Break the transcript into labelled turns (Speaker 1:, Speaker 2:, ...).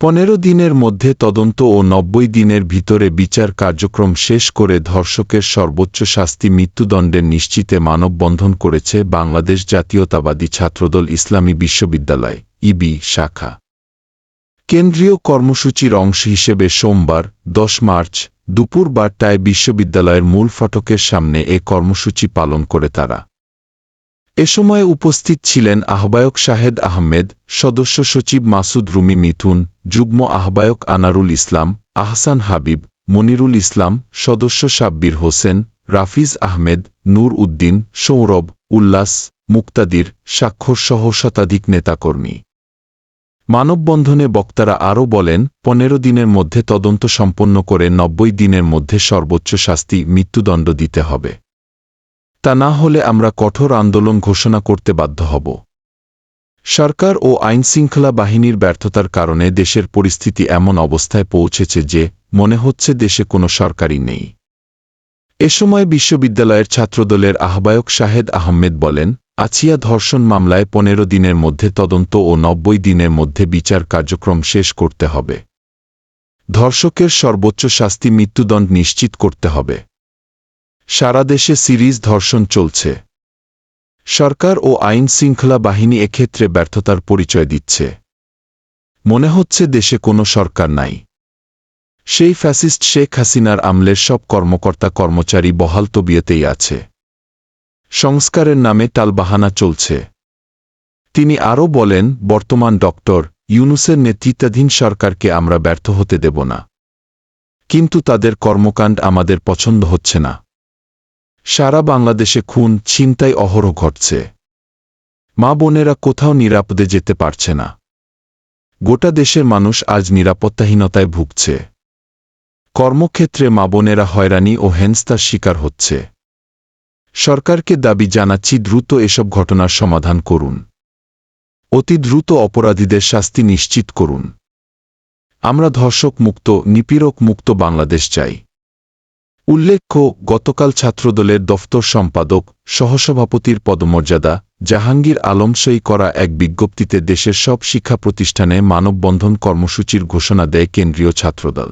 Speaker 1: পনেরো দিনের মধ্যে তদন্ত ও নব্বই দিনের ভিতরে বিচার কার্যক্রম শেষ করে ধর্ষকের সর্বোচ্চ শাস্তি মৃত্যুদণ্ডের নিশ্চিতে মানববন্ধন করেছে বাংলাদেশ জাতীয়তাবাদী ছাত্রদল ইসলামী বিশ্ববিদ্যালয়, ইবি, শাখা। কেন্দ্রীয় কর্মসূচির অংশ হিসেবে সোমবার, দশ মার্চ, দুপুর বারটায় বিশ্ববিদ্যালয়ের মূল ফটকের সামনে এ কর্মসূচি পালন করে তারা। এ সময় উপস্থিত ছিলেন আহ্বায়ক শাহেদ আহমেদ, সদস্য সচিব মাসুদ রুমি মিথুন, যুগ্ম আহ্বায়ক আনারুল ইসলাম, আহসান হাবিব, মনিরুল ইসলাম, সদস্য সাব্বির হোসেন, রাফিজ আহমেদ, নূর উদ্দিন, সৌরভ, উল্লাস, মুক্তাদির স্বাক্ষরসহ শতাধিক নেতাকর্মী। মানববন্ধনে বক্তারা আরও বলেন, পনেরো দিনের মধ্যে তদন্ত সম্পন্ন করে নব্বই দিনের মধ্যে সর্বোচ্চ শাস্তি মৃত্যুদণ্ড দিতে হবে। তা না হলে আমরা কঠোর আন্দোলন ঘোষণা করতে বাধ্য হব। সরকার ও আইনশৃঙ্খলা বাহিনীর ব্যর্থতার কারণে দেশের পরিস্থিতি এমন অবস্থায় পৌঁছেছে যে, মনে হচ্ছে দেশে কোনো সরকারই নেই। এ সময় বিশ্ববিদ্যালয়ের ছাত্রদলের আহ্বায়ক শাহেদ আহমেদ বলেন, আছিয়া ধর্ষণ মামলায় পনেরো দিনের মধ্যে তদন্ত ও নব্বই দিনের মধ্যে বিচার কার্যক্রম শেষ করতে হবে। ধর্ষকের সর্বোচ্চ শাস্তি মৃত্যুদণ্ড নিশ্চিত করতে হবে। সারা দেশে সিরিজ ধর্ষণ চলছে। সরকার ও আইন শৃঙ্খলা বাহিনী এক্ষেত্রে ব্যর্থতার পরিচয় দিচ্ছে। মনে হচ্ছে দেশে কোনো সরকার নাই। সেই ফ্যাসিস্ট শেখ হাসিনার আমলের সব কর্মকর্তা কর্মচারী বহাল তবিয়তেই আছে। সংস্কারের নামে টালবাহানা চলছে। তিনি আরও বলেন, বর্তমান ডক্টর ইউনুসের নেতৃত্বাধীন সরকারকে আমরা ব্যর্থ হতে দেব না। কিন্তু তাদের কর্মকাণ্ড আমাদের পছন্দ হচ্ছে না। সারা বাংলাদেশে খুন, ছিনতাই অহরহ ঘটছে। মা বোনেরা কোথাও নিরাপদে যেতে পারছে না। গোটা দেশের মানুষ আজ নিরাপত্তাহীনতায় ভুগছে। কর্মক্ষেত্রে মা বোনেরা হয়রানি ও হেনস্তার শিকার হচ্ছে। সরকারকে দাবি জানাচ্ছি, দ্রুত এসব ঘটনার সমাধান করুন। অতি দ্রুত অপরাধীদের শাস্তি নিশ্চিত করুন। আমরা ধর্ষক মুক্ত, নিপীড়ক মুক্ত বাংলাদেশ চাই। উল্লেখ্য, গতকাল ছাত্রদলের দফতর সম্পাদক, সহসভাপতির পদমর্যাদা, জাহাঙ্গীর আলম সই করা এক বিজ্ঞপ্তিতে দেশের সব শিক্ষা প্রতিষ্ঠানে মানববন্ধন কর্মসূচির ঘোষণা দেয় কেন্দ্রীয় ছাত্রদল।